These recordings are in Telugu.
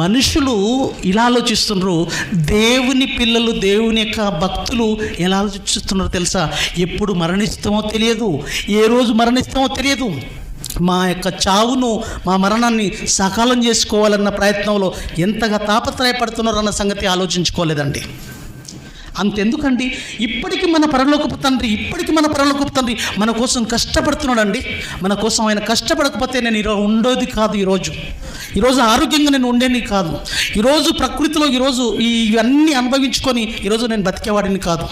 మనుషులు ఇలా ఆలోచిస్తున్నారు దేవుని పిల్లలు దేవుని యొక్క భక్తులు ఎలా ఆలోచిస్తున్నారో తెలుసా? ఎప్పుడు మరణిస్తామో తెలియదు ఏ రోజు మరణిస్తామో తెలియదు. మా యొక్క చావును మా మరణాన్ని సకాలం చేసుకోవాలన్న ప్రయత్నంలో ఎంతగా తాపత్రయపడుతున్నారన్న సంగతి ఆలోచించుకోలేదండి. అంతెందుకండి? ఇప్పటికి మన పరలోకపు తండ్రి ఇప్పటికి మన పరలోకపు తండ్రి మన కోసం కష్టపడుతున్నాడండి. మన కోసం ఆయన కష్టపడకపోతే నేను ఈరోజు ఉండేది కాదు ఈరోజు. ఈరోజు ఆరోగ్యంగా నేను ఉండేది కాదు. ఈరోజు ప్రకృతిలో ఈరోజు ఇవన్నీ అనుభవించుకొని ఈరోజు నేను బతికేవాడిని కాదు.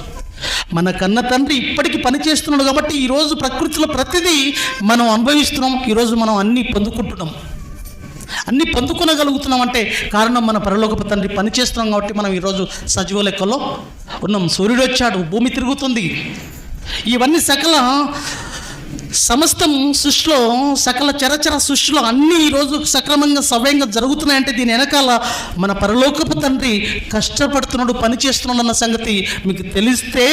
మన కన్న తండ్రి ఇప్పటికి పని చేస్తున్నాడు కాబట్టి ఈరోజు ప్రకృతిలో ప్రతిదీ మనం అనుభవిస్తున్నాం. ఈరోజు మనం అన్నీ పొందుకుంటున్నాం. అన్ని పొందుకునగలుగుతున్నాం అంటే కారణం మన పరలోకపు తండ్రి పని చేస్తున్నాం కాబట్టి మనం ఈరోజు సజీవ లెక్కలో ఉన్నాం. సూర్యుడు వచ్చాడు భూమి తిరుగుతుంది. ఇవన్నీ సకల సమస్తం సృష్టిలో సకల చరచర సృష్టిలో అన్ని ఈరోజు సక్రమంగా సవ్యంగా జరుగుతున్నాయంటే దీని వెనకాల మన పరలోకపు తండ్రి కష్టపడుతున్నాడు పని చేస్తున్నాడు అన్న సంగతి మీకు తెలిస్తే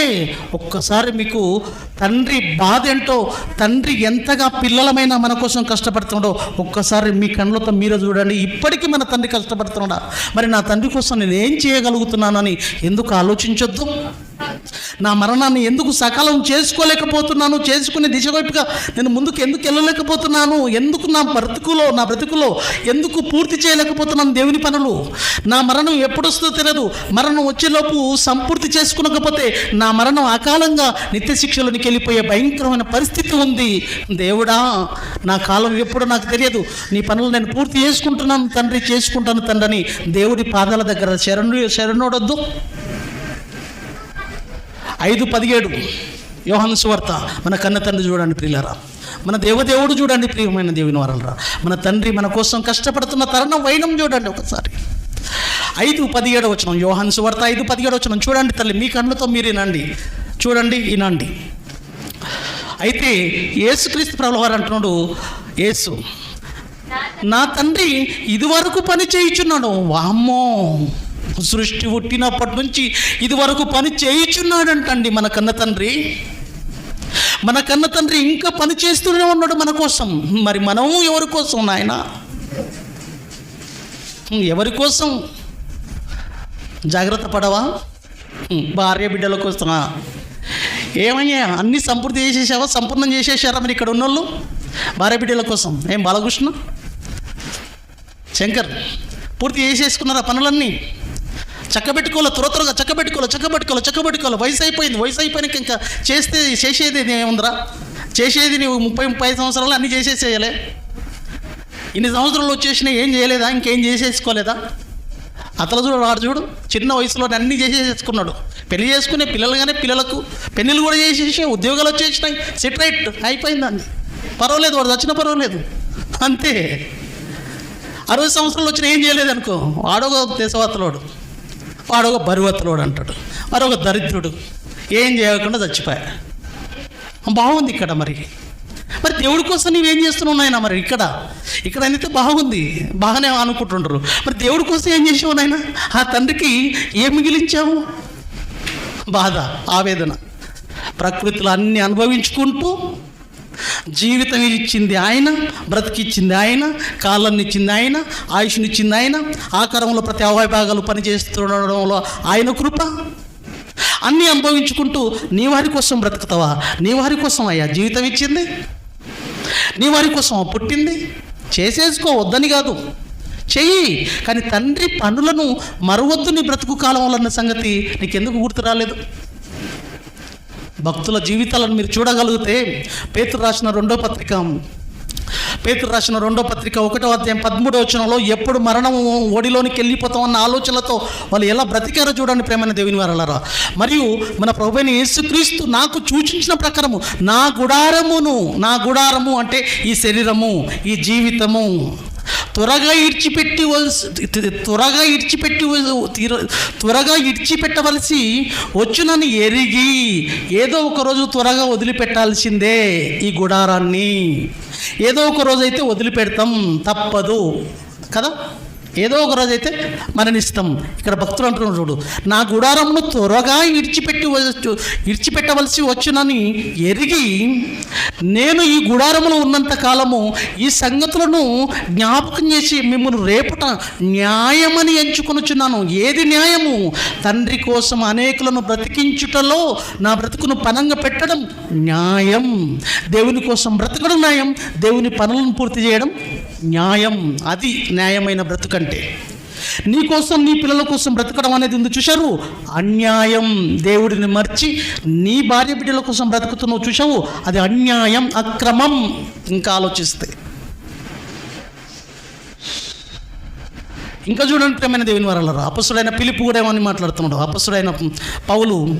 ఒక్కసారి మీకు తండ్రి బాధ ఏంటో తండ్రి ఎంతగా పిల్లలమైన మన కోసం కష్టపడుతున్నాడో ఒక్కసారి మీ కళ్ళతో మీరే చూడండి. ఇప్పటికీ మన తండ్రి కష్టపడుతున్నాడా? మరి నా తండ్రి కోసం నేను ఏం చేయగలుగుతున్నానని ఎందుకు ఆలోచించొద్దు? నా మరణాన్ని ఎందుకు సకాలం చేసుకోలేకపోతున్నాను? చేసుకునే దిశ వైపుగా నేను ముందుకు ఎందుకు వెళ్ళలేకపోతున్నాను? ఎందుకు నా బ్రతుకులో నా బ్రతుకులో ఎందుకు పూర్తి చేయలేకపోతున్నాను దేవుని పనులు? నా మరణం ఎప్పుడు వస్తుందో తెలియదు. మరణం వచ్చేలోపు సంపూర్తి చేసుకునకపోతే నా మరణం అకాలంగా నిత్య శిక్షలోనికి వెళ్ళిపోయే భయంకరమైన పరిస్థితి ఉంది. దేవుడా నా కాలం ఎప్పుడు నాకు తెలియదు. నీ పనులు నేను పూర్తి చేసుకుంటున్నాను తండ్రి చేసుకుంటాను తండ్రి దేవుడి పాదాల దగ్గర శరణు శరణోడొద్దు. ఐదు పదిహేడు. యోహాను సువార్త మన కన్న తండ్రి చూడండి ప్రియులరా. మన దేవదేవుడు చూడండి ప్రియమైన దేవుని వారలరా. మన తండ్రి మన కోసం కష్టపడుతున్న తరుణం వైనం చూడండి ఒకసారి. ఐదు పదిహేడు వచ్చిన యోహాను సువార్త ఐదు పదిహేడు వచ్చిన చూడండి తల్లి మీ కళ్ళతో మీరు వినండి. చూడండి వినండి. అయితే యేసుక్రీస్తు ప్రభువారు అంటున్నాడు యేసు నా తండ్రి ఇదివరకు పని చేయించున్నాడు. వామ్మో! సృష్టి పుట్టినప్పటి నుంచి ఇదివరకు పని చేయుచున్నాడంటండి మన కన్న తండ్రి. మన కన్న తండ్రి ఇంకా పని చేస్తూనే ఉన్నాడు మన కోసం. మరి మనము ఎవరి కోసం నాయన? ఎవరి కోసం? జాగ్రత్త పడవా? భార్య బిడ్డల కోసమా? ఏమయ్యా అన్నీ సంపూర్తి చేసేసావా? సంపూర్ణం చేసేసారా మరి ఇక్కడ ఉన్నోళ్ళు? భార్య బిడ్డల కోసం. ఏం బాలకృష్ణ? శంకర్ పూర్తి చేసేసుకున్నారా పనులన్నీ? చక్కబెట్టుకోవాలి? త్వర త్వరగా చక్కబెట్టుకోవాలి? చక్కబెట్టుకోవాలి? చక్కబెట్టుకోవాలి? వయసు అయిపోయింది వయసు అయిపోయినాక ఇంకా చేస్తే చేసేది ఏముందిరా? చేసేది నువ్వు ముప్పై ముప్పై సంవత్సరాలు అన్నీ చేసేసేయలే. ఇన్ని సంవత్సరాలు వచ్చేసినా ఏం చేయలేదా? ఇంకేం చేసేసుకోలేదా? అతను చూడు వాడు చూడు చిన్న వయసులో అన్నీ చేసేసుకున్నాడు. పెళ్ళి చేసుకునే పిల్లలుగానే పిల్లలకు పెళ్ళిళ్ళు కూడా చేసేసి ఉద్యోగాలు వచ్చేసినాయి. సెట్ రైట్ అయిపోయిందండి పర్వాలేదు వాడు వచ్చిన పర్వాలేదు. అంతే. అరవై సంవత్సరాలు వచ్చినా ఏం చేయలేదు అనుకో వాడు వాడు ఒక బరువతలోడు అంటాడు. మరొక దరిద్రుడు. ఏం చేయకుండా చచ్చిపోయా. బాగుంది ఇక్కడ మరి. మరి దేవుడి కోసం నీవేం చేస్తున్నావు నాయన మరి ఇక్కడ? ఇక్కడ అయితే బాగుంది. బాగానే అనుకుంటుండ్రు. మరి దేవుడి కోసం ఏం చేసావు నాయన? ఆ తండ్రికి ఏం మిగిలించావు? బాధ ఆవేదన. ప్రకృతిలో అన్ని అనుభవించుకుంటూ జీవితం ఇచ్చింది ఆయన బ్రతికిచ్చింది ఆయన కాలాన్ని ఇచ్చింది ఆయన ఆయుష్నిచ్చింది ఆయన ఆకారంలో ప్రతి అవయభాగాలు పనిచేస్తుండడంలో ఆయన కృప. అన్నీ అనుభవించుకుంటూ నీ వారి కోసం బ్రతుకుతావా? నీ వారి కోసం అయ్యా జీవితం ఇచ్చింది నీ వారి కోసం పుట్టింది. చేసేసుకో వద్దని కాదు. చెయ్యి కానీ తండ్రి పనులను మరవద్దు నీ బ్రతుకు కాలంలో అన్న సంగతి నీకెందుకు గుర్తు రాలేదు? భక్తుల జీవితాలను మీరు చూడగలిగితే పేతురు రాసిన రెండో పత్రిక. పేతురు రాసిన రెండో పత్రిక ఒకటో అధ్యాయం పదమూడో వచనంలో ఎప్పుడు మరణం ఒడిలోనికి వెళ్ళిపోతామన్న ఆలోచనలతో వాళ్ళు ఎలా బ్రతికారో చూడండి ప్రేమైన దేవుని వారలరా. మరియు మన ప్రభుని యేసుక్రీస్తు నాకు సూచించిన ప్రకారము నా గుడారమును నా గుడారము అంటే ఈ శరీరము ఈ జీవితము. త్వరగా ఇడిచిపెట్టి త్వరగా ఇడిచిపెట్టి త్వరగా ఇడ్చిపెట్టవలసి వచ్చునని ఎరిగి ఏదో ఒక రోజు త్వరగా వదిలిపెట్టాల్సిందే ఈ గుడారాన్ని. ఏదో ఒక రోజు అయితే వదిలిపెడతాం తప్పదు. కదా? ఏదో ఒక రోజు అయితే మరణిస్తాం. ఇక్కడ భక్తులు అంటున్నారు చూడు నా గుడారమును త్వరగా ఇడిచిపెట్టి వచ్చు ఇడిచిపెట్టవలసి వచ్చునని ఎరిగి నేను ఈ గుడారములో ఉన్నంత కాలము ఈ సంగతులను జ్ఞాపకం చేసి మిమ్మల్ని రేపుట న్యాయమని ఎంచుకొనుచున్నాను. ఏది న్యాయము? తండ్రి కోసం అనేకులను బ్రతికించుటలో నా బ్రతుకును పనంగా పెట్టడం న్యాయం. దేవుని కోసం బ్రతకడం న్యాయం. దేవుని పనులను పూర్తి చేయడం న్యాయం అది న్యాయమైన బ్రతుకంటే. నీ కోసం నీ పిల్లల కోసం బ్రతకడం అనేది ఉంది. చూశారు? అన్యాయం. దేవుడిని మర్చి నీ భార్య బిడ్డల కోసం బ్రతుకుతున్నావు. చూసావు అది అన్యాయం అక్రమం. ఇంకా ఆలోచిస్తే. ఇంకా చూడండి ప్రేమైన దేవుని వరాలరా. అపసుడైన పిలుపు కూడా ఏమని మాట్లాడుతున్నాడు? అపసుడైన పౌలు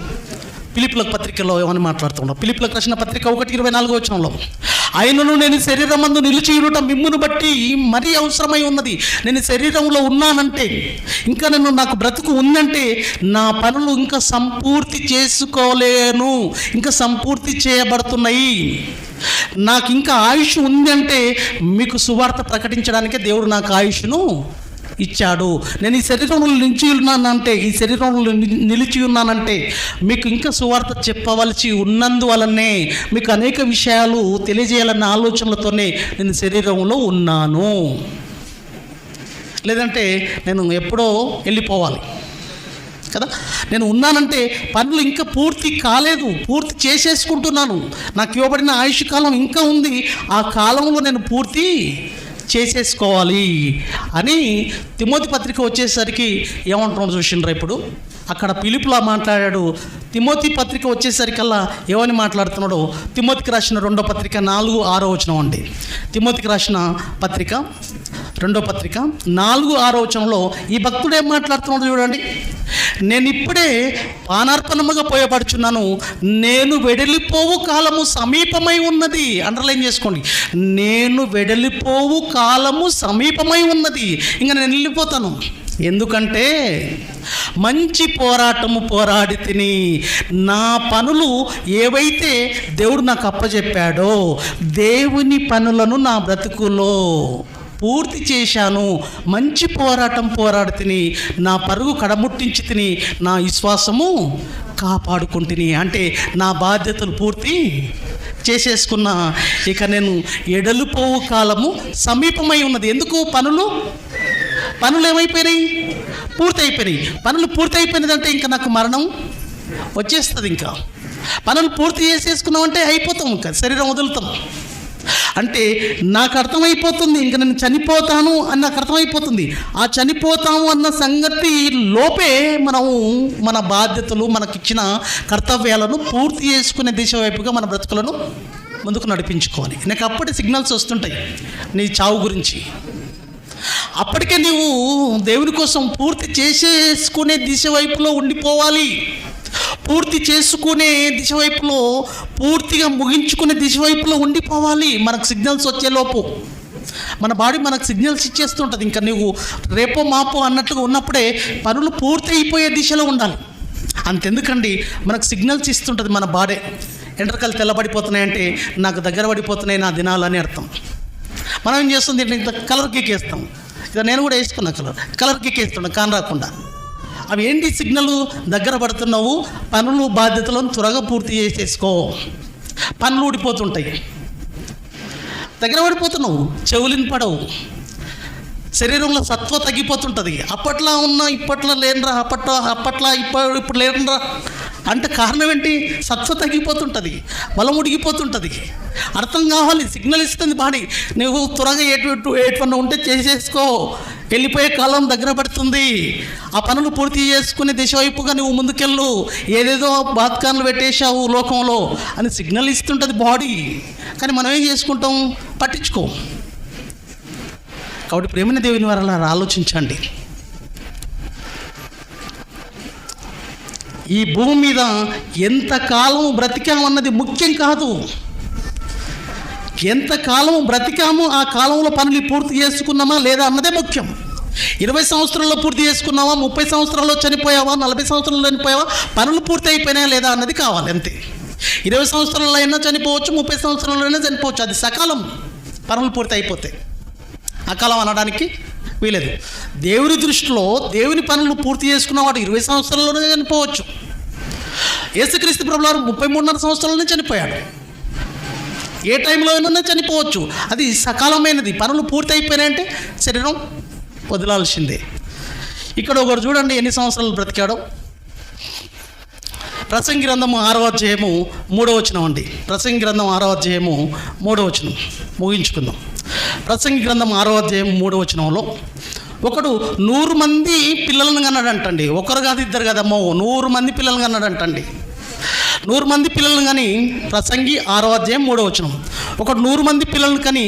పిలుపుల పత్రికలో ఏమని మాట్లాడుతున్నాడు? పిలుపులకు రాసిన పత్రిక ఒకటి ఇరవై నాలుగో వచనంలో. ఆయనను నేను శరీరమందు నిలిచి మిమ్మును బట్టి మరీ అవసరమై ఉన్నది. నేను శరీరంలో ఉన్నానంటే ఇంకా నేను నాకు బ్రతుకు ఉందంటే నా పనులు ఇంకా సంపూర్తి చేసుకోలేను ఇంకా సంపూర్తి చేయబడుతున్నాయి. నాకు ఇంకా ఆయుష్ ఉంది అంటే మీకు సువార్త ప్రకటించడానికే దేవుడు నాకు ఆయుష్ను ఇచ్చాడు. నేను ఈ శరీరంలో నిలిచి ఉన్నానంటే ఈ శరీరంలో ని- నిలిచి ఉన్నానంటే మీకు ఇంకా సువార్త చెప్పవలసి ఉన్నందువలనే మీకు అనేక విషయాలు తెలియజేయాలన్న ఆలోచనలతోనే నేను శరీరంలో ఉన్నాను. లేదంటే నేను ఎప్పుడో వెళ్ళిపోవాలి. కదా? నేను ఉన్నానంటే పనులు ఇంకా పూర్తి కాలేదు. పూర్తి చేసేసుకుంటున్నాను. నాకు ఇవ్వబడిన ఆయుష్ కాలం ఇంకా ఉంది. ఆ కాలంలో నేను పూర్తి చేసేసుకోవాలి అని తిమోతి పత్రిక వచ్చేసరికి ఏమంటున్నాడు చూసిండ్రా ఇప్పుడు? అక్కడ పిలుపులా మాట్లాడాడు. తిమోతి పత్రిక వచ్చేసరికల్లా ఏమని మాట్లాడుతున్నాడు? తిమోతికి రాసిన రెండో పత్రిక నాలుగు ఆరో వచనం అండి. తిమోతికి రాసిన పత్రిక రెండో పత్రిక నాలుగు ఆరోచనలో ఈ భక్తుడు ఏం మాట్లాడుతున్నాడు చూడండి. నేను ఇప్పుడే పానార్పణముగా పోయబడుచున్నాను. నేను వెడలిపోవు కాలము సమీపమై ఉన్నది. అండర్లైన్ చేసుకోండి. నేను వెడలిపోవు కాలము సమీపమై ఉన్నది. ఇంకా నేను వెళ్ళిపోతాను ఎందుకంటే మంచి పోరాటము పోరాడి తిని నా పనులు ఏవైతే దేవుడు నాకు అప్పచెప్పాడో దేవుని పనులను నా బ్రతుకులో పూర్తి చేశాను. మంచి పోరాటం పోరాడుతుని నా పరుగు కడముట్టించి తిని నా విశ్వాసము కాపాడుకుంటుని. అంటే నా బాధ్యతలు పూర్తి చేసేసుకున్న. ఇక నేను ఎడలుపోవు కాలము సమీపమై ఉన్నది. ఎందుకు? పనులు? పనులు ఏమైపోయినాయి? పూర్తి అయిపోయినాయి పనులు పూర్తి అయిపోయినదంటే ఇంకా నాకు మరణం వచ్చేస్తుంది ఇంకా. పనులు పూర్తి చేసేసుకున్నామంటే అయిపోతాం ఇంకా. శరీరం వదులుతాం. అంటే నాకు అర్థమైపోతుంది ఇంకా నేను చనిపోతాను అని నాకు అర్థమైపోతుంది. ఆ చనిపోతాము అన్న సంగతి లోపే మనము మన బాధ్యతలు మనకిచ్చిన కర్తవ్యాలను పూర్తి చేసుకునే దిశ వైపుగా మన బ్రతుకులను ముందుకు నడిపించుకోవాలి. నాకు అప్పటి సిగ్నల్స్ వస్తుంటాయి నీ చావు గురించి. అప్పటికే నీవు దేవుని కోసం పూర్తి చేసేసుకునే దిశ వైపులో ఉండిపోవాలి. పూర్తి చేసుకునే దిశ వైపులో పూర్తిగా ముగించుకునే దిశ వైపులో ఉండిపోవాలి మనకు సిగ్నల్స్ వచ్చేలోపు. మన బాడీ మనకు సిగ్నల్స్ ఇచ్చేస్తుంటుంది. ఇంకా నువ్వు రేపో మాపో అన్నట్లుగా ఉన్నప్పుడే పనులు పూర్తి అయిపోయే దిశలో ఉండాలి. అంతెందుకండి? మనకు సిగ్నల్స్ ఇస్తుంటుంది మన బాడీ. ఎండ్రకలు తెల్లబడిపోతున్నాయంటే నాకు దగ్గర పడిపోతున్నాయి నా దినాలు అని అర్థం. మనం ఏం చేస్తుంది ఇంత కలర్ కేక్ వేస్తాం. ఇక నేను కూడా వేసుకున్నా కలర్. కలర్ కేక్ వేస్తున్నా కాని రాకుండా. అవి ఏంటి సిగ్నల్? దగ్గర పడుతున్నావు పనులు బాధ్యతలను త్వరగా పూర్తి చేసేసుకో. పనులు ఊడిపోతుంటాయి. దగ్గర పడిపోతున్నావు చెవులిని పడవు. శరీరంలో సత్వ తగ్గిపోతుంటుంది. అప్పట్లో ఉన్న ఇప్పట్లో లేనరా అప్పట్లో అప్పట్లో ఇప్పుడు ఇప్పుడు లేనరా? అంటే కారణం ఏంటి? సత్వ తగ్గిపోతుంటుంది బలం ఉడిగిపోతుంటుంది. అర్థం కావాలి సిగ్నల్ ఇస్తుంది బాడీ. నువ్వు త్వరగా ఎటు ఎటువంటి ఉంటే చేసేసుకో. వెళ్ళిపోయే కాలం దగ్గర పడుతుంది. ఆ పనులు పూర్తి చేసుకునే దిశ వైపుగా నువ్వు ముందుకెళ్ళు. ఏదేదో బాత్కాన్లు పెట్టేశావు లోకంలో అని సిగ్నల్ ఇస్తుంటుంది బాడీ. కానీ మనం ఏం చేసుకుంటాం? పట్టించుకోం. కాబట్టి ప్రేమైన దేవుని వారు అలా ఆలోచించండి. ఈ భూమి మీద ఎంతకాలం బ్రతికామన్నది ముఖ్యం కాదు. ఎంతకాలం బ్రతికాము ఆ కాలంలో పనులు పూర్తి చేసుకున్నామా లేదా అన్నదే ముఖ్యం. ఇరవై సంవత్సరాల్లో పూర్తి చేసుకున్నావా ముప్పై సంవత్సరాల్లో చనిపోయావా నలభై సంవత్సరాల్లో చనిపోయావా పనులు పూర్తి అయిపోయినాయా లేదా అన్నది కావాలి అంతే. ఇరవై సంవత్సరాల్లో అయినా చనిపోవచ్చు ముప్పై సంవత్సరాల్లో అయినా చనిపోవచ్చు అది సకాలం. పనులు పూర్తి అయిపోతాయి. అకాలం అనడానికి వీలేదు. దేవుని దృష్టిలో దేవుని పనులు పూర్తి చేసుకున్న వాడు ఇరవై సంవత్సరాల్లోనే చనిపోవచ్చు. యేసుక్రీస్తు ప్రభులారు ముప్పై మూడున్నర సంవత్సరాలనే చనిపోయాడు. ఏ టైంలో అయినా చనిపోవచ్చు. అది సకాలమైనది. పనులు పూర్తి అయిపోయినాయంటే శరీరం వదలాల్సిందే. ఇక్కడ ఒకరు చూడండి ఎన్ని సంవత్సరాలు బ్రతికాడో. ప్రసంగి గ్రంథము ఆరో అధ్యాయము మూడో వచనం అండి. ప్రసంగి గ్రంథం ఆరో అధ్యాయము మూడో వచనం. ముగించుకుందాం. ప్రసంగి గ్రంథం ఆరో అధ్యాయం మూడో వచనంలో ఒకడు నూరు మంది పిల్లలను కన్నాడంటండి. ఒకరు కాదు ఇద్దరు కదమ్మో నూరు మంది పిల్లలను కన్నాడంటండి. నూరు మంది పిల్లలను కానీ ప్రసంగి ఆరో అధ్యాయం మూడో వచనం. ఒక నూరు మంది పిల్లలను కానీ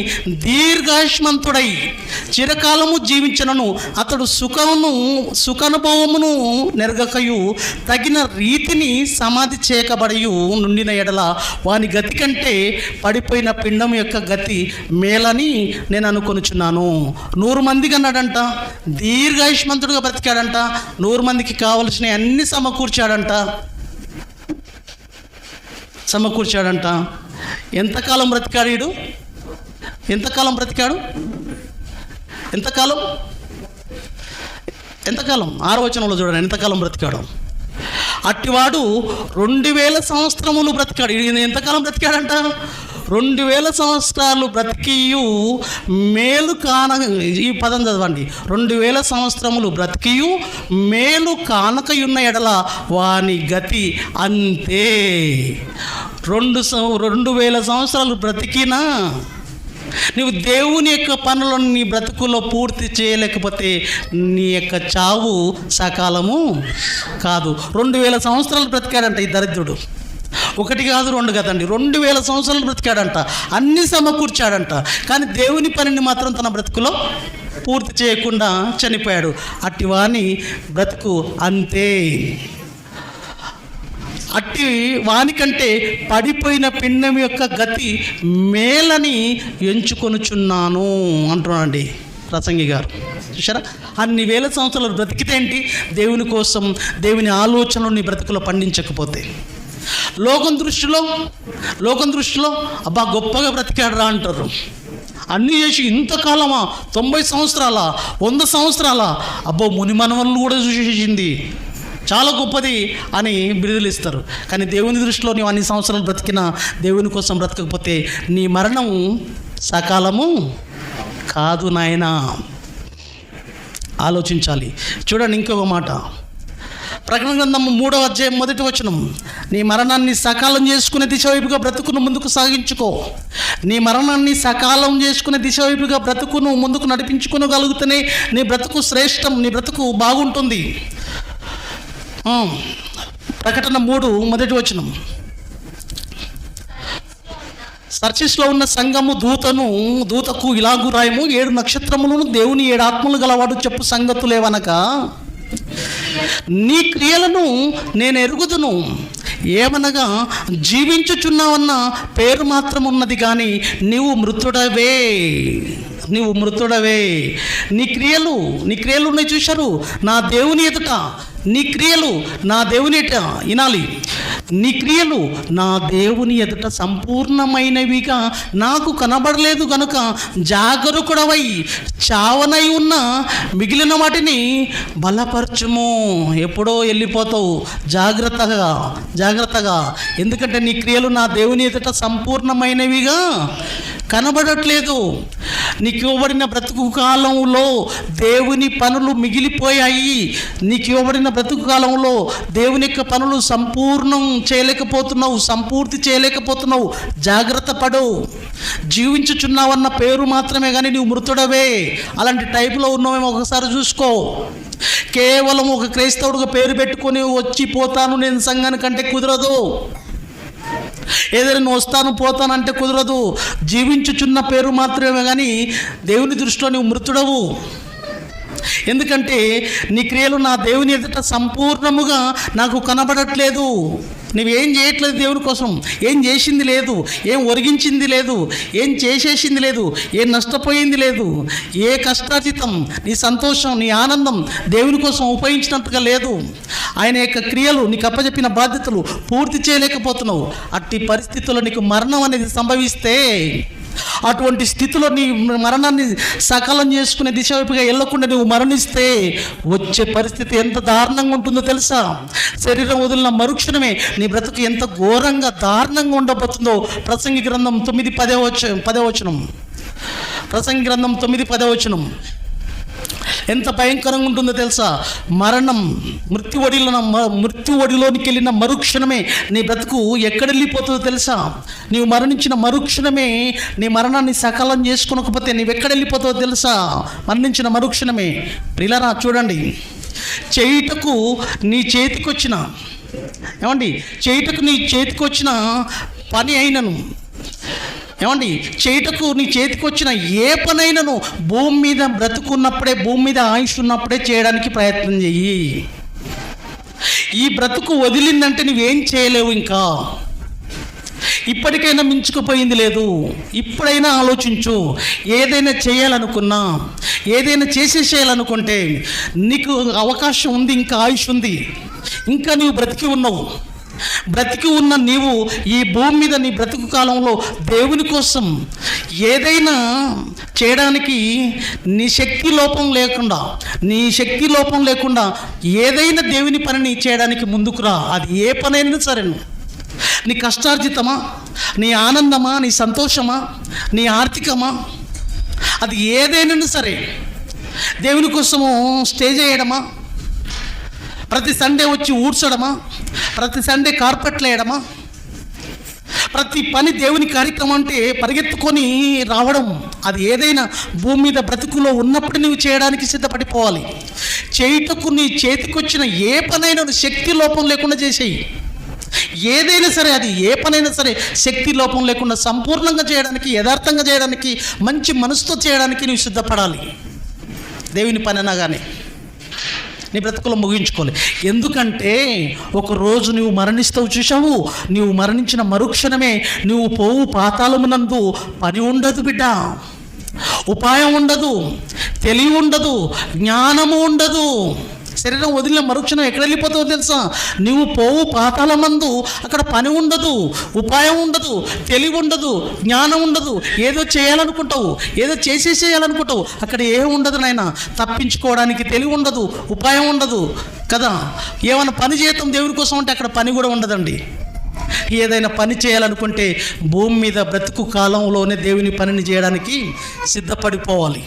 దీర్ఘాయుష్మంతుడై చిరకాలము జీవించనను అతడు సుఖమును సుఖానుభవమును నెరగకయు తగిన రీతిని సమాధి చేయకబడయు నుండిన ఎడల వాని గతి కంటే పడిపోయిన పిండం యొక్క గతి మేలని నేను అనుకొనుచున్నాను. నూరు మందికి అన్నాడంట దీర్ఘాయుష్మంతుడుగా బ్రతికాడంట నూరు మందికి కావలసిన అన్ని సమకూర్చాడంట. సమకూర్చాడంట. ఎంతకాలం బ్రతికాడు వీడు? ఎంతకాలం బ్రతికాడు? ఎంతకాలం? ఎంతకాలం? ఆరవచనంలో చూడండి ఎంతకాలం బ్రతికాడు? అట్టివాడు రెండు వేల సంవత్సరములు బ్రతికాడు. ఎంతకాలం బ్రతికాడంట? రెండు వేల సంవత్సరాలు బ్రతికియు మేలు కాన ఈ పదం చదవండి. రెండు వేల సంవత్సరములు బ్రతికియు మేలు కానకయున్న ఎడల వాని గతి అంతే. రెండు రెండు వేల సంవత్సరాలు బ్రతికినా నువ్వు దేవుని యొక్క పనులను నీ బ్రతుకులో పూర్తి చేయలేకపోతే నీ యొక్క చావు సకాలము కాదు. రెండు వేల సంవత్సరాలు బ్రతికాడంట ఈ దరిద్రుడు. ఒకటి కాదు రెండు కదండి. రెండు వేల సంవత్సరాలు బ్రతికాడంట. అన్ని సమకూర్చాడంట. కానీ దేవుని పనిని మాత్రం తన బ్రతుకులో పూర్తి చేయకుండా చనిపోయాడు. అట్టివాని బ్రతుకు అంతే. అట్టి వానికంటే పడిపోయిన పిండం యొక్క గతి మేలని ఎంచుకొనుచున్నాను అంటున్నానండి ప్రసంగి గారు. చూసారా అన్ని వేల సంవత్సరాలు బ్రతికితే ఏంటి? దేవుని కోసం దేవుని ఆలోచనలు నీ బ్రతుకులో పండించకపోతే. లోకం దృష్టిలో లోకం దృష్టిలో అబ్బా గొప్పగా బ్రతికాడరా అంటారు. అన్నీ చేసి ఇంతకాలమా? తొంభై సంవత్సరాల? వంద సంవత్సరాల? అబ్బో ముని మనవలను కూడా చూసేసింది. చాలా గొప్పది అని బిరుదులు ఇస్తారు కానీ దేవుని దృష్టిలో నీవు అన్ని సంవత్సరాలు బ్రతికినా దేవుని కోసం బ్రతకకపోతే నీ మరణం సకాలము కాదు నాయనా. ఆలోచించాలి. చూడండి ఇంకొక మాట. ప్రకటన గ్రంథం మూడవ అధ్యాయం మొదటి వచనం. నీ మరణాన్ని సకాలం చేసుకునే దిశ వైపుగా బ్రతుకును ముందుకు సాగించుకో. నీ మరణాన్ని సకాలం చేసుకునే దిశ వైపుగా బ్రతుకును ముందుకు నడిపించుకోగలిగితేనే నీ బ్రతుకు శ్రేష్టం నీ బ్రతుకు బాగుంటుంది. ప్రకటన మూడు మొదటి వచనం. సర్చిస్లో ఉన్న సంఘము దూతను దూతకు ఇలాగు రాయము ఏడు నక్షత్రములను దేవుని ఏడు ఆత్మలు గలవాడు చెప్పు సంగతులేవనక నీ క్రియలను నేను ఎరుగుదును. ఏమనగా జీవించుచున్నావన్న పేరు మాత్రం ఉన్నది కానీ నీవు మృతుడవే. నీవు మృతుడవే. నీ క్రియలు నీ క్రియలు ఉన్నాయి చూశారు? నా దేవుని ఎదుట నీ క్రియలు నా దేవుని ఎట వినాలి. నీ క్రియలు నా దేవుని ఎదుట సంపూర్ణమైనవిగా నాకు కనబడలేదు గనుక జాగరూకుడవై చావనై ఉన్న మిగిలిన వాటిని బలపరచుము. ఎప్పుడో వెళ్ళిపోతావు జాగ్రత్తగా జాగ్రత్తగా. ఎందుకంటే నీ క్రియలు నా దేవుని ఎదుట సంపూర్ణమైనవిగా కనబడట్లేదు. నీకు ఇవ్వబడిన బ్రతుకు కాలంలో దేవుని పనులు మిగిలిపోయాయి. నీకు ఇవ్వబడిన బ్రతుకు కాలంలో దేవుని యొక్క పనులు సంపూర్ణం చేయలేకపోతున్నావు సంపూర్తి చేయలేకపోతున్నావు. జాగ్రత్త పడు. జీవించుచున్నావన్న పేరు మాత్రమే కానీ నువ్వు మృతుడవే. అలాంటి టైపులో ఉన్నావేమో ఒకసారి చూసుకో. కేవలం ఒక క్రైస్తవుడిగా పేరు పెట్టుకొని వచ్చి పోతాను నేను సంఘానికంటే కుదరదు. ఏదైనా వస్తాను పోతానంటే కుదరదు. జీవించుచున్న పేరు మాత్రమే కానీ దేవుని దృష్టిలో నువ్వు మృతుడవు. ఎందుకంటే నీ క్రియలు నా దేవుని ఎదుట సంపూర్ణముగా నాకు కనబడట్లేదు. నువ్వేం చేయట్లేదు దేవుని కోసం? ఏం చేసింది లేదు? ఏం ఒరిగించింది లేదు? ఏం చేసేసింది లేదు? ఏం నష్టపోయింది లేదు? ఏ కష్టాతీతం నీ సంతోషం నీ ఆనందం దేవుని కోసం ఉపయోగించినంతగా లేదు. ఆయన యొక్క క్రియలు నీకు అప్పచెప్పిన బాధ్యతలు పూర్తి చేయలేకపోతున్నావు. అట్టి పరిస్థితుల్లో నీకు మరణం అనేది సంభవిస్తే అటువంటి స్థితిలో నీ మరణాన్ని సకాలం చేసుకునే దిశ వైపుగా వెళ్ళకుండా నువ్వు మరణిస్తే వచ్చే పరిస్థితి ఎంత దారుణంగా ఉంటుందో తెలుసా? శరీరం వదిలిన మరుక్షణమే నీ బ్రతుకు ఎంత ఘోరంగా దారుణంగా ఉండబోతుందో ప్రసంగి గ్రంథం తొమ్మిది పదే వచ్చ పదే వచనం. ప్రసంగి గ్రంథం తొమ్మిది పదే వచనం. ఎంత భయంకరంగా ఉంటుందో తెలుసా? మరణం మృత్యు ఒడిలో మృత్యు ఒడిలోనికి వెళ్ళిన మరుక్షణమే నీ బ్రతుకు ఎక్కడ వెళ్ళిపోతుందో తెలుసా? నీవు మరణించిన మరుక్షణమే నీ మరణాన్ని సకాలం చేసుకోకపోతే నీవు ఎక్కడ తెలుసా? మరణించిన మరుక్షణమే. ప్రిలరా చూడండి. చేయుటకు నీ చేతికొచ్చిన ఏమండి? చేయుటకు నీ చేతికొచ్చిన పని అయినను. ఏమండి చేయుటకు నీ చేతికి వచ్చిన ఏ పనైనను భూమి మీద బ్రతుకున్నప్పుడే భూమి మీద ఆయుష్ ఉన్నప్పుడే చేయడానికి ప్రయత్నం చెయ్యి. ఈ బ్రతుకు వదిలిందంటే నువ్వేం చేయలేవు ఇంకా. ఇప్పటికైనా మించుకుపోయింది లేదు. ఇప్పుడైనా ఆలోచించు ఏదైనా చేయాలనుకున్నా ఏదైనా చేసేసేయాలనుకుంటే నీకు అవకాశం ఉంది ఇంకా ఆయుష్ ఉంది. ఇంకా నీవు బ్రతికి ఉన్నావు. బ్రతికి ఉన్న నీవు ఈ భూమి మీద నీ బ్రతుకు కాలంలో దేవుని కోసం ఏదైనా చేయడానికి నీ శక్తి లోపం లేకుండా నీ శక్తి లోపం లేకుండా ఏదైనా దేవుని పనిని చేయడానికి ముందుకు రా. అది ఏ పనైనా సరే నీ కష్టార్జితమా? నీ ఆనందమా? నీ సంతోషమా? నీ ఆర్థికమా? అది ఏదైనా సరే. దేవుని కోసము స్టేజ్ వేయడమా ప్రతి సండే వచ్చి ఊడ్చడమా? ప్రతి సండే కార్పెట్లు వేయడమా? ప్రతి పని దేవుని కార్యక్రమం అంటే పరిగెత్తుకొని రావడం. అది ఏదైనా భూమి మీద బ్రతుకులో ఉన్నప్పుడు నువ్వు చేయడానికి సిద్ధపడిపోవాలి. చేయుటకు నీ చేతికొచ్చిన ఏ పనైనా శక్తి లోపం లేకుండా చేసేయి. ఏదైనా సరే అది ఏ పనైనా సరే శక్తి లోపం లేకుండా సంపూర్ణంగా చేయడానికి యథార్థంగా చేయడానికి మంచి మనసుతో చేయడానికి నువ్వు సిద్ధపడాలి. దేవుని పని అనగానే. నీ బ్రతుకులు ముగించుకోవాలి ఎందుకంటే ఒకరోజు నువ్వు మరణిస్తావు చూసావు నువ్వు మరణించిన మరుక్షణమే నువ్వు పోవు పాతాళమునందు పని ఉండదు బిడ్డ. ఉపాయం ఉండదు. తెలివి ఉండదు. జ్ఞానము ఉండదు. శరీరం వదిలిన మరుక్షణం ఎక్కడ వెళ్ళిపోతావో తెలుసా? నువ్వు పోవు పాతాల మందు అక్కడ పని ఉండదు ఉపాయం ఉండదు తెలివి ఉండదు జ్ఞానం ఉండదు. ఏదో చేయాలనుకుంటావు ఏదో చేసేసేయాలనుకుంటావు. అక్కడ ఏ ఉండదు నాయన. తప్పించుకోవడానికి తెలివి ఉండదు ఉపాయం ఉండదు కదా? ఏమైనా పని చేయటం దేవుని కోసం అంటే అక్కడ పని కూడా ఉండదండి. ఏదైనా పని చేయాలనుకుంటే భూమి మీద బ్రతుకు కాలంలోనే దేవుని పనిని చేయడానికి సిద్ధపడిపోవాలి.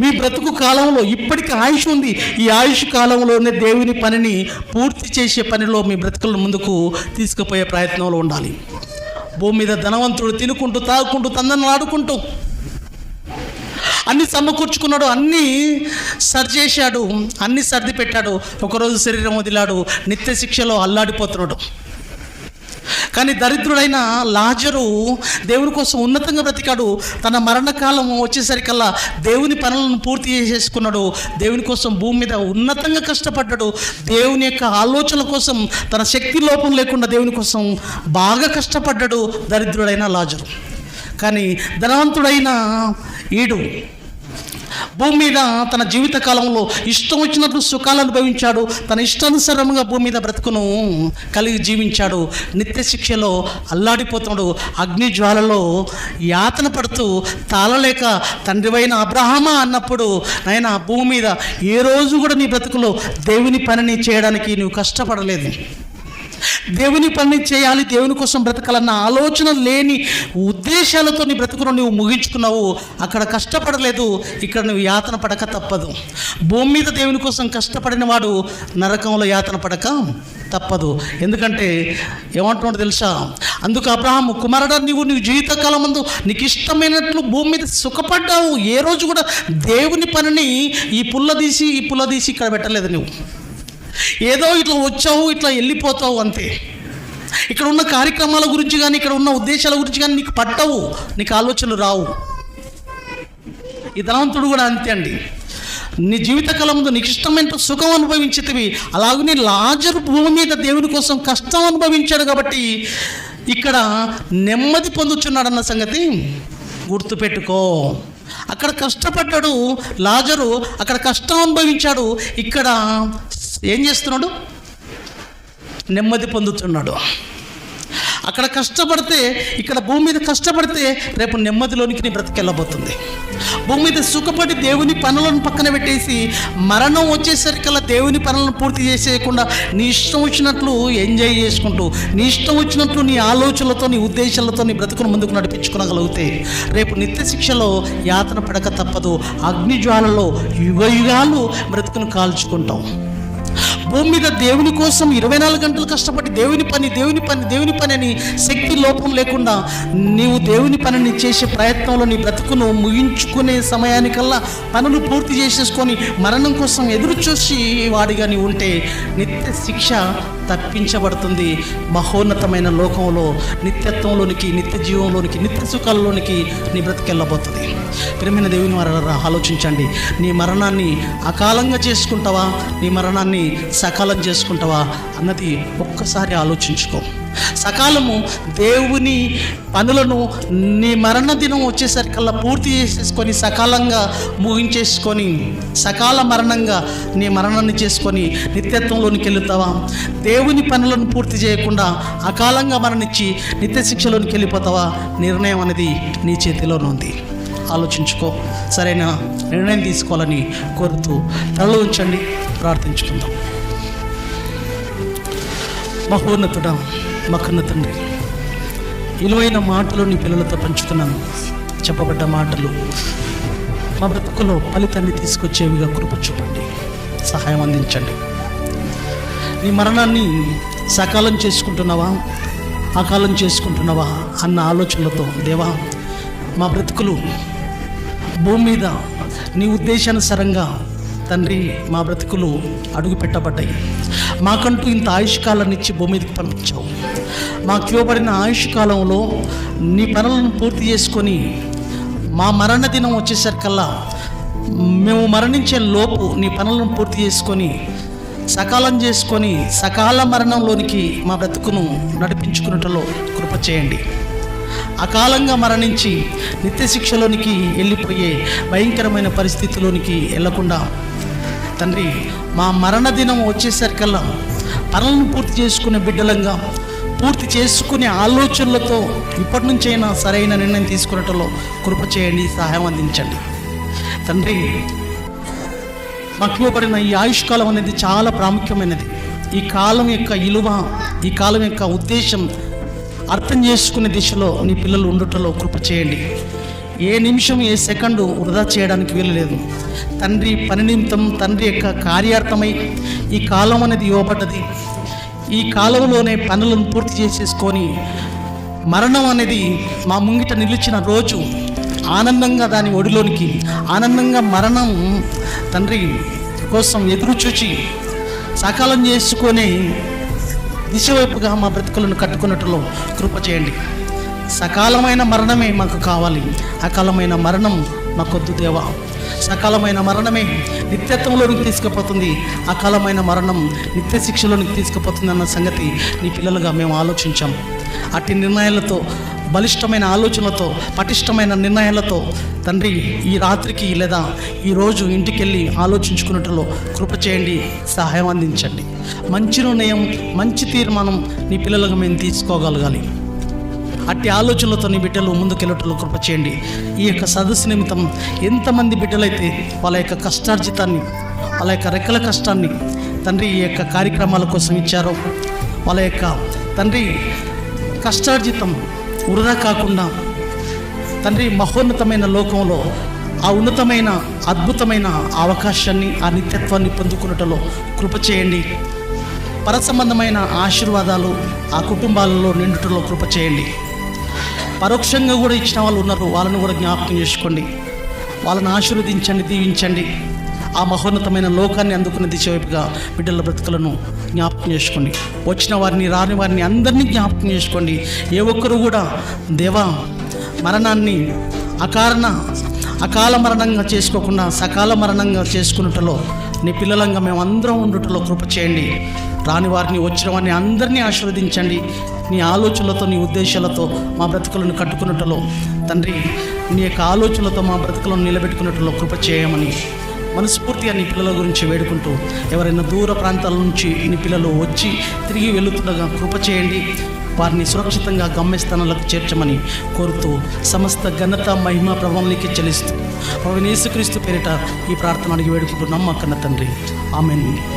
మీ బ్రతుకు కాలంలో ఇప్పటికీ ఆయుష్ ఉంది. ఈ ఆయుష్ కాలంలోనే దేవుని పనిని పూర్తి చేసే పనిలో మీ బ్రతుకులను ముందుకు తీసుకుపోయే ప్రయత్నంలో ఉండాలి. భూమి మీద ధనవంతుడు తినుకుంటూ తాగుకుంటూ తందనలు ఆడుకుంటూ అన్ని సమకూర్చుకున్నాడు అన్నీ సర్ది చేశాడు అన్ని సర్ది పెట్టాడు ఒకరోజు శరీరం వదిలాడు నిత్య శిక్షలో అల్లాడిపోతున్నాడు. కానీ దరిద్రుడైన లాజరు దేవుని కోసం ఉన్నతంగా బ్రతికాడు. తన మరణకాలం వచ్చేసరికల్లా దేవుని పనులను పూర్తి చేసేసుకున్నాడు దేవుని కోసం భూమి మీద ఉన్నతంగా కష్టపడ్డాడు. దేవుని యొక్క ఆలోచనల కోసం తన శక్తి లోపం లేకుండా దేవుని కోసం బాగా కష్టపడ్డాడు దరిద్రుడైన లాజరు. కానీ ధనవంతుడైన ఈడు భూమి మీద తన జీవిత కాలంలో ఇష్టం వచ్చినట్లు సుఖాలు అనుభవించాడు. తన ఇష్టానుసారంగా భూమి మీద బ్రతుకును కలిగి జీవించాడు. నిత్య శిక్షలో అల్లాడిపోతాడు అగ్ని జ్వాలలో యాతన పడుతూ తాళలేక తండ్రివైన అబ్రహమా అన్నప్పుడు నాయన భూమి మీద ఏ రోజు కూడా నీ బ్రతుకులో దేవుని పనిని చేయడానికి నువ్వు కష్టపడలేదు. దేవుని పని చేయాలి దేవుని కోసం బ్రతకాలన్న ఆలోచన లేని ఉద్దేశాలతో నీ బ్రతుకును నువ్వు ముగించుకున్నావు. అక్కడ కష్టపడలేదు ఇక్కడ నువ్వు యాతన పడక తప్పదు. భూమి మీద దేవుని కోసం కష్టపడిన వాడు నరకంలో యాతన పడక తప్పదు. ఎందుకంటే ఏమంటున్నాడు తెలుసా? అందుకు అబ్రహాము కుమారుడా నీవు నీ జీవితకాలం ముందు నీకు ఇష్టమైనట్లు భూమి మీద సుఖపడ్డావు. ఏ రోజు కూడా దేవుని పనిని ఈ పుల్ల తీసి ఈ పుల్ల తీసి ఇక్కడ పెట్టలేదు నువ్వు ఏదో ఇట్లా వచ్చావు ఇట్లా వెళ్ళిపోతావు అంతే. ఇక్కడ ఉన్న కార్యక్రమాల గురించి కానీ ఇక్కడ ఉన్న ఉద్దేశాల గురించి కానీ నీకు పట్టవు నీకు ఆలోచనలు రావు. ఈ ధనవంతుడు కూడా అంతే అండి. నీ జీవితకాలంలో ముందు నీకు ఇష్టమైన సుఖం అనుభవించేవి అలాగనే లాజరు భూమి మీద దేవుని కోసం కష్టం అనుభవించాడు కాబట్టి ఇక్కడ నెమ్మది పొందుచున్నాడన్న సంగతి గుర్తుపెట్టుకో. అక్కడ కష్టపడ్డాడు లాజరు అక్కడ కష్టం అనుభవించాడు ఇక్కడ ఏం చేస్తున్నాడు? నెమ్మది పొందుతున్నాడు. అక్కడ కష్టపడితే ఇక్కడ భూమి మీద కష్టపడితే రేపు నెమ్మదిలోనికి నీ బ్రతికెళ్ళబోతుంది భూమి మీద సుఖపడి దేవుని పనులను పక్కన పెట్టేసి మరణం వచ్చేసరికల్లా దేవుని పనులను పూర్తి చేసేయకుండా నీ ఇష్టం వచ్చినట్లు ఎంజాయ్ చేసుకుంటూ నీ ఇష్టం వచ్చినట్లు నీ ఆలోచనలతో నీ ఉద్దేశాలతో నీ బ్రతుకును ముందుకు నడిపించుకోగలిగితే రేపు నిత్య శిక్షలో యాతన పడక తప్పదు. అగ్నిజ్వాలలో యుగ యుగాలు బ్రతుకును కాల్చుకుంటాం. భూమి మీద దేవుని కోసం ఇరవై నాలుగు గంటలు కష్టపడి దేవుని పని దేవుని పని దేవుని పని అని శక్తి లోపం లేకుండా నీవు దేవుని పనిని చేసే ప్రయత్నంలో నీ బ్రతుకును ముగించుకునే సమయానికల్లా పనులు పూర్తి చేసేసుకొని మరణం కోసం ఎదురు చూసి వాడిగా నీవు ఉంటే నిత్య శిక్ష తప్పించబడుతుంది. మహోన్నతమైన లోకంలో నిత్యత్వంలోనికి నిత్య జీవంలోనికి నిత్య సుఖాల్లోనికి నీ బ్రతికెళ్ళబోతుంది ప్రియమైన దేవుని వారు ఆలోచించండి. నీ మరణాన్ని అకాలంగా చేసుకుంటావా? నీ మరణాన్ని సకాలం చేసుకుంటావా? అన్నది ఒక్కసారి ఆలోచించుకో. సకాలము దేవుని పనులను నీ మరణ దినం వచ్చేసరికల్లా పూర్తి చేసేసుకొని సకాలంగా ముగించేసుకొని సకాల మరణంగా నీ మరణాన్ని చేసుకొని నిత్యత్వంలోనికి వెళుతావా? దేవుని పనులను పూర్తి చేయకుండా అకాలంగా మరణించి నిత్య శిక్షలోనికి వెళ్ళిపోతావా? నిర్ణయం అనేది నీ చేతిలోనే ఉంది. ఆలోచించుకో. సరైన నిర్ణయం తీసుకోవాలని కోరుతూ తలలో ఉంచండి. ప్రార్థించుకుందాం. మహోన్నతుడా మకన్న తండ్రి విలువైన మాటలు నీ పిల్లలతో పంచుతున్నాను. చెప్పబడ్డ మాటలు మా బ్రతుకులో ఫలితాన్ని తీసుకొచ్చేవిగా కృప చూపండి సహాయం అందించండి. నీ మరణాన్ని సకాలం చేసుకుంటున్నావా? అకాలం చేసుకుంటున్నావా అన్న ఆలోచనలతో దేవా మా బ్రతుకులు భూమి మీద నీ ఉద్దేశానుసారంగా తండ్రి మా బ్రతుకులు అడుగు పెట్టబడ్డాయి మాకంటూ ఇంత ఆయుష్కాలాన్ని ఇచ్చి భూమి మీదకి పంపించావు. మాకు ఇవ్వబడిన ఆయుష్కాలంలో నీ పనులను పూర్తి చేసుకొని మా మరణ దినం వచ్చేసరికల్లా మేము మరణించే లోపు నీ పనులను పూర్తి చేసుకొని సకాలం చేసుకొని సకాల మరణంలోనికి మా బ్రతుకును నడిపించుకున్నట్లో కృప చేయండి. అకాలంగా మరణించి నిత్య శిక్షలోనికి వెళ్ళిపోయే భయంకరమైన పరిస్థితిలోనికి వెళ్ళకుండా తండ్రి మా మరణ దినం వచ్చేసరికల్లా పనులను పూర్తి చేసుకునే బిడ్డలంగా పూర్తి చేసుకునే ఆలోచనలతో ఇప్పటి నుంచైనా సరైన నిర్ణయం తీసుకున్నట్లో కృప చేయండి సహాయం అందించండి. తండ్రి మాకు ఇవ్వబడిన ఈ ఆయుష్కాలం అనేది చాలా ప్రాముఖ్యమైనది. ఈ కాలం యొక్క ఇలువ ఈ కాలం యొక్క ఉద్దేశం అర్థం చేసుకునే దిశలో నీ పిల్లలు ఉండటంలో కృప చేయండి. ఏ నిమిషం ఏ సెకండు వృధా చేయడానికి వీలులేదు. తండ్రి పని నిమిత్తం తండ్రి యొక్క కార్యార్థమై ఈ కాలం అనేది ఇవ్వబడ్డది. ఈ కాలంలోనే పనులను పూర్తి చేసేసుకొని మరణం అనేది మా ముంగిట నిలిచిన రోజు. ఆనందంగా దాని ఒడిలోనికి ఆనందంగా మరణం తండ్రి కోసం ఎదురు చూచి సకాలం చేసుకొని దిశ వైపుగా మా బ్రతుకులను కట్టుకున్నట్టులో కృప చేయండి. సకాలమైన మరణమే మాకు కావాలి. అకాలమైన మరణం మాకొద్దు దేవా. సకాలమైన మరణమే నిత్యత్వంలోనికి తీసుకుపోతుంది. అకాలమైన మరణం నిత్య శిక్షలోనికి తీసుకుపోతుంది అన్న సంగతి నీ పిల్లలుగా మేము ఆలోచించాం. అట్టి నిర్ణయాలతో బలిష్టమైన ఆలోచనలతో పటిష్టమైన నిర్ణయాలతో తండ్రి ఈ రాత్రికి లేదా ఈరోజు ఇంటికెళ్ళి ఆలోచించుకున్నట్లో కృప చేయండి సహాయం అందించండి. మంచి నిర్ణయం మంచి తీర్మానం నీ పిల్లలకు మేము తీసుకోగలగాలి. అట్టి ఆలోచనలతో నీ బిడ్డలు ముందుకెళ్ళటంలో కృప చేయండి ఈ యొక్క సదస్సు నిమిత్తం ఎంతమంది బిడ్డలైతే వాళ్ళ యొక్క కష్టార్జితాన్ని వాళ్ళ యొక్క రెక్కల కష్టాన్ని తండ్రి ఈ యొక్క కార్యక్రమాల కోసం ఇచ్చారో వాళ్ళ యొక్క తండ్రి కష్టార్జితం వృధా కాకుండా తండ్రి మహోన్నతమైన లోకంలో ఆ ఉన్నతమైన అద్భుతమైన అవకాశాన్ని ఆ నిత్యత్వాన్ని పొందుకున్నటలో కృప చేయండి పరసంబంధమైన ఆశీర్వాదాలు ఆ కుటుంబాలలో నిండుటలో కృప చేయండి పరోక్షంగా కూడా ఇచ్చిన వాళ్ళు ఉన్నారు. వాళ్ళని కూడా జ్ఞాపకం చేసుకోండి. వాళ్ళని ఆశీర్వదించండి దీవించండి. ఆ మహోన్నతమైన లోకాన్ని అందుకున్న దిశవైపుగా బిడ్డల బ్రతుకులను జ్ఞాపకం చేసుకోండి. వచ్చిన వారిని రాని వారిని అందరినీ జ్ఞాపకం చేసుకోండి. ఏ ఒక్కరు కూడా దేవా మరణాన్ని అకారణ అకాల మరణంగా చేసుకోకుండా సకాల మరణంగా చేసుకున్నటలో నీ పిల్లలంగా మేము అందరం ఉండుటలో కృప చేయండి. రాని వారిని వచ్చిన వారిని అందరినీ ఆశీర్వదించండి. నీ ఆలోచనలతో నీ ఉద్దేశాలతో మా బ్రతుకులను కట్టుకున్నట్లో తండ్రి నీ యొక్క ఆలోచనలతో మా బ్రతుకులను నిలబెట్టుకున్నట్లో కృప చేయమని మనస్ఫూర్తిగా నీ పిల్లల గురించి వేడుకుంటూ ఎవరైనా దూర ప్రాంతాల నుంచి నీ పిల్లలు వచ్చి తిరిగి వెళుతుండగా కృప చేయండి. వారిని సురక్షితంగా గమ్యస్థానాలకు చేర్చమని కోరుతూ సమస్త ఘనత మహిమ ప్రభావానికి చెల్లిస్తూ ప్రవీణేశ్వక్రీస్తు పేరిట ఈ ప్రార్థన అడిగి వేడుకుంటూ నమ్మకన్న తండ్రి. ఆమెను.